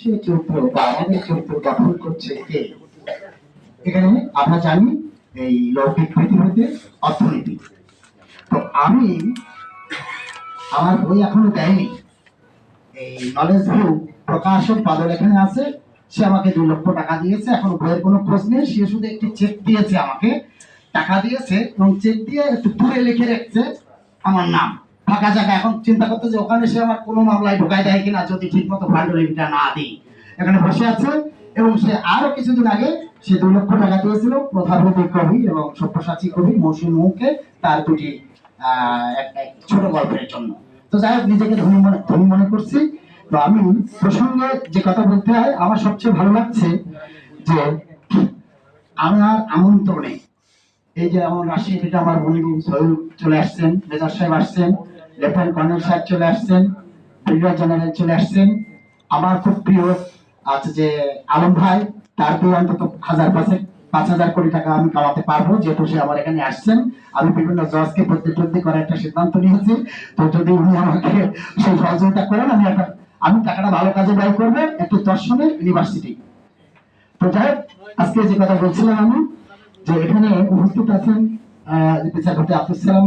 সে চরিত্র বা আমাদের চরিত্র গঠন করছে কে? এখানে আমরা জানি এই লৌকিক অর্থনীতি। তো আমি আমার বই এখনও দেয়নি। এই নলেজ ভিউ প্রকাশক বাদল এখানে আছে। সে আমাকে দু লক্ষ টাকা দিয়েছে। এখন বইয়ের কোনো খোঁজ নেই। সে শুধু একটি চেক দিয়েছে আমাকে। টাকা দিয়েছে এবং চেক দিয়ে একটু দূরে লিখে রেখেছে আমার নাম। ফাঁকা জায়গা। এখন চিন্তা করতে যে ওখানে সে আমার কোনো মামলায় ঢোকায় দেয় কিনা যদি ঠিক মতো ফান্ডলিংটা না দিই। এখানে বসে আছে এবং সে আরও কিছুদিন আগে সে দু লক্ষ টাকা দিয়েছিল, প্রধানমন্ত্রী কবি এবং সব্যসাচী কবি মৌসুমী মুখে তার দুটি ছোট গল্পের জন্য। তো যাই হোক, নিজেকে ধনী মনে ধনী মনে করছি। তো আমি প্রসঙ্গে যে কথা বলতে হয়, আমার সবচেয়ে ভালো লাগছে যে আমার আমন্ত্রণে এই যে আমার রাজশাহী থেকে আমার বন্ধু সৈয়দ চলে আসছেন মেজর সাহেব আসছেন লেফটেন্যান্ট কর্নেল সাহেব চলে আসছেন ব্রিগেডিয়ার জেনারেল চলে আসছেন। আমার খুব প্রিয় আছে যে আলম ভাই, তার দিয়ে অন্তত হাজার পাঁচেক, পাঁচ হাজার কোটি টাকা আমি কামাতে পারব, যেহেতু সে আমার এখানে আসছেন। আমি বিভিন্ন জজকে প্রতিদ্বন্দ্বী করার একটা সিদ্ধান্ত নিয়েছি। তো যদি উনি আমাকে সেই সহযোগিতা করেন, আমি একটা আমি টাকাটা ভালো কাজে ব্যয় করব, একটু দর্শনের ইউনিভার্সিটি। তো যাই আজকে যে কথা বলছিলাম আমি, যে এখানে উপস্থিত আছেন বিচারপতি আব্দুল সালাম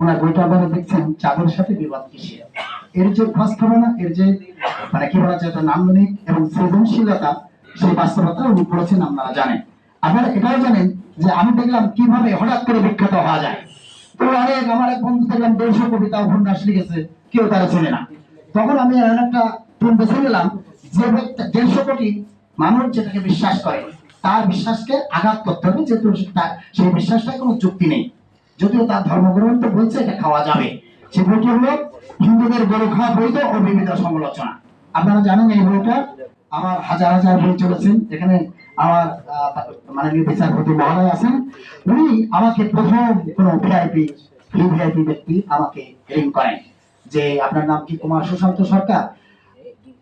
ওনার বইটা আপনারা দেখছেন, চাঁদের সাথে বিবাদ কিসে এর যে উপস্থাপনা এর যে মানে কি বলা যায় নান্দনিক এবং সৃজনশীলতা, সেই বাস্তবতা উনি আপনারা জানেন। আপনারা এটাও জানেন যে আমি দেখলাম কীভাবে হঠাৎ করে বিখ্যাত হওয়া যায়। তো অনেক আমার এক বন্ধু দেখলাম দেড়শো কবিতা উপন্যাস লিখেছে, কেউ তারা চেনে না। তখন আমি একটা বেছে নিলাম যে দেড়শো কোটি মানুষ যেটাকে বিশ্বাস করে। তার বিশ্বাসকে আঘাত করতে হবে, যেহেতু তার- সেই বিশ্বাসটার কোনো যুক্তি নেই। যদিও তার ধর্মগ্রন্থ বলছে এটা খাওয়া যাবে। সে বইটি হলো হিন্দুদের গরু খাওয়া বৈধ ও বিবিধ সমালোচনা। আপনারা জানেন এই বইটা আমার হাজার হাজার বই চলেছেন। এখানে আমার মাননীয় বিচারপতি মহোদয় আছেন। উনি আমাকে প্রথম কোন ভিআইপি ভিআইপি ব্যক্তি আমাকে রিং করেন যে আপনার নাম কি কুমার সুশান্ত সরকার?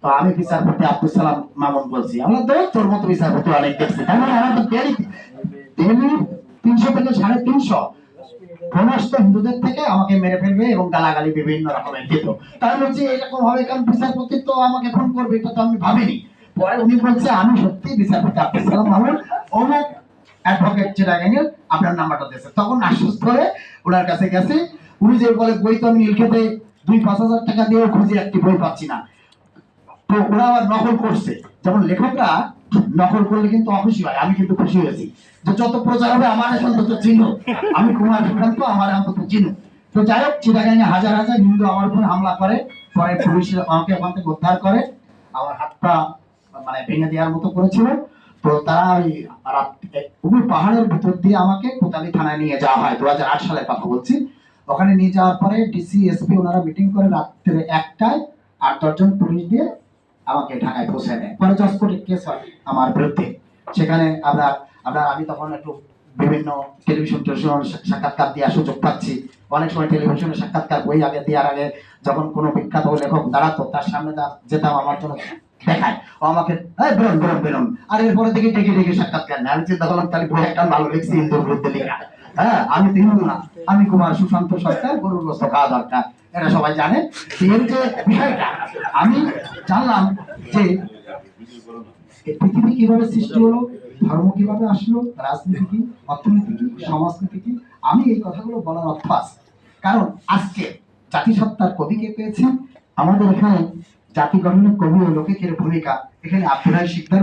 তো আমি বিচারপতি আব্দুল সালাম মামুন বলছি। আমরা তো তোর মতো বিচারপতি অনেক দেখছি। তার মানে আমার তো ডেলি ডেলি তিনশো থেকে সাড়ে তিনশো সমস্ত হিন্দুদের থেকে আমাকে মেরে ফেলবে এবং গালাগালি বিভিন্ন রকমের দিত তাই বলছি এরকম হবে কারণ বিচারপতি তো আমাকে ফোন করবে? এটা তো আমি ভাবিনি। পরে উনি বলছে, আমি সত্যি বিচারপতি আব্দুল সালাম মামুন, অমুক অ্যাডভোকেট চিরাগাঙ্গের আপনার নাম্বারটা দিয়েছে। তখন আশ্বস্ত হয়ে ওনার কাছে গেছে। উনি যে বলে, বই তো আমি নীলক্ষেতে দুই পাঁচ হাজার টাকা দিয়েও খুঁজে একটি বই পাচ্ছি না। ওরা আবার নকল করছে। যেমন লেখকরা নকল করলে কিন্তু অখুশি হয়, আমি কিন্তু খুশি হয়েছি। যে যত প্রচার হবে, আমার অন্তত চিহ্ন। আমি কুমার আমার অন্তত চিহ্ন। তো যাই হোক হাজার হাজার হিন্দু আমার উপর হামলা করে, পরে পুলিশ আমাকে ওখান থেকে উদ্ধার করে, আমার হাতটা মানে ভেঙে দেওয়ার মতো করেছিল। তো তারা ওই পাহাড়ের ভিতর দিয়ে আমাকে কোতালি থানায় নিয়ে যাওয়া হয় দু হাজার আট সালের কথা বলছি। ওখানে নিয়ে যাওয়ার পরে ডিসি এসপি ওনারা মিটিং করে রাত্রে একটায় আট দশজন পুলিশ দিয়ে আমাকে ঢাকায় পৌঁছে দেয়। পরে জজকোর্টে কেস হয় আমার বিরুদ্ধে। সেখানে আমরা আমরা, আমি তখন একটু বিভিন্ন টেলিভিশন টেলিভিশন সাক্ষাৎকার দেওয়ার সুযোগ পাচ্ছি। অনেক সময় টেলিভিশনে সাক্ষাৎকার বই আগে দেওয়ার আগে যখন কোনো বিখ্যাত লেখক দাঁড়াতো, তার সামনে যেতাম, আমার জন্য দেখায়। ও আমাকে এই বেরোন বেরোন বেরোন। আর এরপরে দেখি ডেকে ডেকে সাক্ষাৎকার নেয়। আমি চিন্তা করলাম, তাহলে বই একটা ভালো লিখছি, হিন্দুর বিরুদ্ধে লেখা। হ্যাঁ আমি তো হিন্দু না। আমি কুমার সুশান্ত সরকার গরুর গোস্ত খাওয়া দরকার। এটা সবাই জানে। আমি জানলাম যে পৃথিবী কীভাবে সৃষ্টি হলো, ধর্ম কীভাবে আসলো, রাজনীতি কি, অর্থনীতি কি সমাজনীতি কি, আমি এই কথাগুলো বলার আছে কারণ আজকে জাতিসত্তার কবিকে পেয়েছি আমাদের এখানে জাতি গঠনের কবি ও লোকের ভূমিকা। এখানে আব্দুল শিকদার